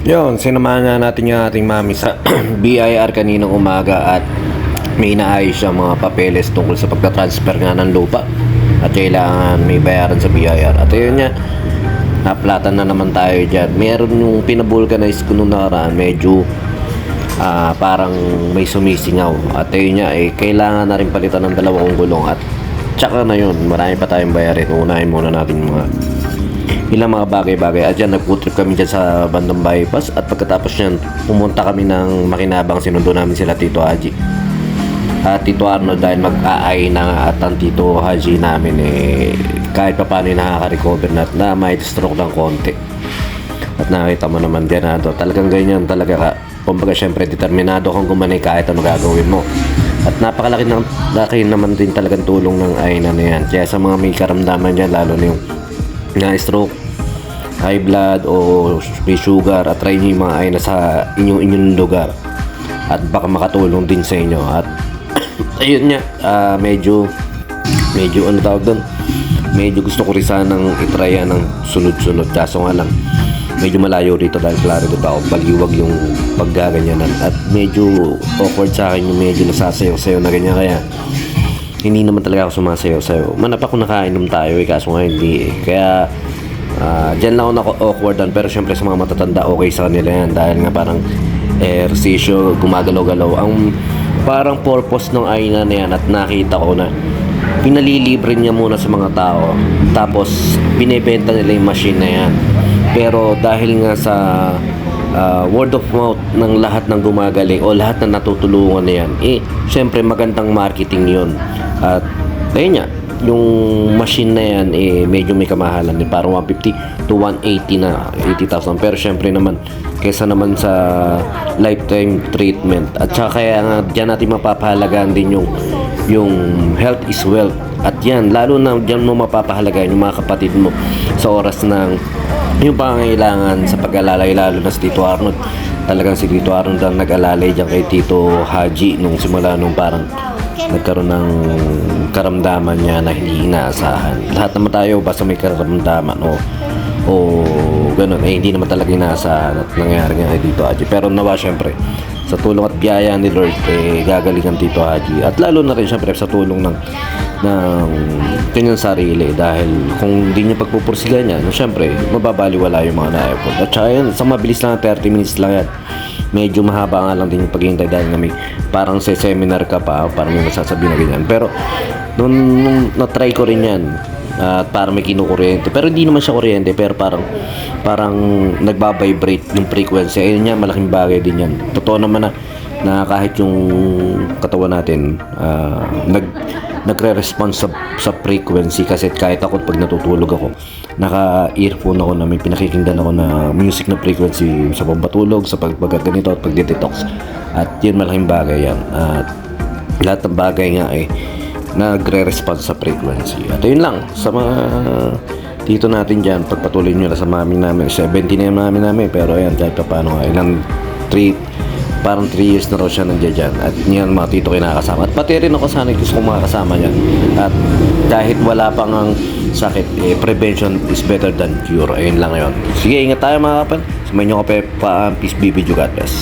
Yun, sinamahan nga natin yung ating mami sa BIR kaninang umaga at may inaayos siya mga papeles tungkol sa pagta-transfer nga ng lupa at kailangan may bayaran sa BIR. At ayun nga, naplatan na naman tayo dyan. Meron yung pinabulkanize ko nung nakaraan, medyo ah, parang may sumisingaw. At ayun nga, eh, kailangan na rin palitan ng dalawang gulong at tsaka na yun, marami pa tayong bayarin. Unahin muna natin mga ilang mga bagay-bagay. At yan nag-food trip kami dyan sa bandang bypass. At pagkatapos yan pumunta kami ng makinabang sinundo namin sila Tito Haji. At Tito Arnold dahil mag-aay na at ang Tito Haji namin eh kahit pa paano nakaka-recover na na may stroke ng konti. At nakita mo naman din na to talagang ganyan talaga ka. Kumbaga syempre determinado kang gumanay kahit ano gagawin mo. At napakalaki ng laki naman din talagang tulong ng ayna na yan. Kaya sa mga may karamdaman dyan lalo na yung na stroke high blood o may sugar at try nyo yung mga ayna sa inyong inyong lugar. At baka makatulong din sa inyo. At ayun nga ah, medyo medyo ano tawag doon? Medyo gusto ko rin sanang itrya ng sunod-sunod. Kaso nga lang medyo malayo rito dahil klaro diba ako baliwag yung paggaganyanan. At medyo awkward sa akin yung medyo nasasayaw-sayaw na ganyan. Kaya hindi naman talaga ako sumasayaw sa'yo. Manap ako nakainom tayo eh, kaso nga hindi eh. Kaya, ah dyan lang ako na-awkwardan. Pero syempre sa mga matatanda, okay sa kanila yan. Dahil nga parang ehersisyo, gumagalaw-galaw. Ang parang purpose ng ayna na yan at nakita ko na pinalilibre niya muna sa mga tao. Tapos, binebenta nila yung machine na yan. Pero dahil nga sa uh, word of mouth ng lahat ng gumagaling o lahat na natutulungan na yan, eh, syempre magandang marketing yon At, ayun nga, yung machine na yan, eh, medyo may kamahalan din. Parang 150 to 180 na, 80,000. Pero syempre naman, kesa naman sa lifetime treatment. At saka kaya nga, dyan natin mapapahalagaan din yung, yung health is wealth. At yan, lalo na dyan mo mapapahalagaan yung mga kapatid mo sa oras ng yung pangangailangan sa pag-alalay lalo na si Tito Arnold. Talagang si Tito Arnold ang nag-alalay dyan kay Tito Haji nung simula nung parang nagkaroon ng karamdaman niya na hindi inaasahan. Lahat naman tayo basta may karamdaman o o ganun eh hindi naman talaga inaasahan at nangyari nga kay Tito Haji. Pero nawa syempre sa tulong at biyaya ni Lord eh gagaling ang Tito Haji. At lalo na rin syempre sa tulong ng ng kanyang sarili dahil kung hindi niya pagpupursigan niya, no, syempre, mababaliwala yung mga na-effort. At saka yan, sa mabilis lang, 30 minutes lang yan. Medyo mahaba nga lang din yung paghihintay dahil may parang sa seminar ka pa, parang may masasabi na ganyan. Pero, nung, nung na-try ko rin yan, at parang may kinukuryente. Pero hindi naman siya kuryente, pero parang parang nagbabibrate yung frequency. Ayun niya, malaking bagay din yan. Totoo naman na na kahit yung katawan natin ah, nag nagre-respond sa, sa frequency kasi kahit ako pag natutulog ako naka-earphone ako na may pinakikinggan ako na music na frequency sa pagpatulog, sa pagpagaganito at pagdetox at yun malaking bagay yan. At lahat ng bagay nga eh nagre-respond sa frequency. At yun lang sa mga dito natin dyan pagpatuloy nyo na sa mami namin 70 na yung mami namin pero ayan kahit pa paano ilang 3 parang 3 years na raw siya nandiyan dyan at niyan mga tito kinakasama. At pati rin ako sana gusto kong makakasama niya. At kahit wala pang ang sakit eh, prevention is better than cure. Ayun lang yun sige ingat tayo mga kapan samayin nyo ko pa peace be with you God bless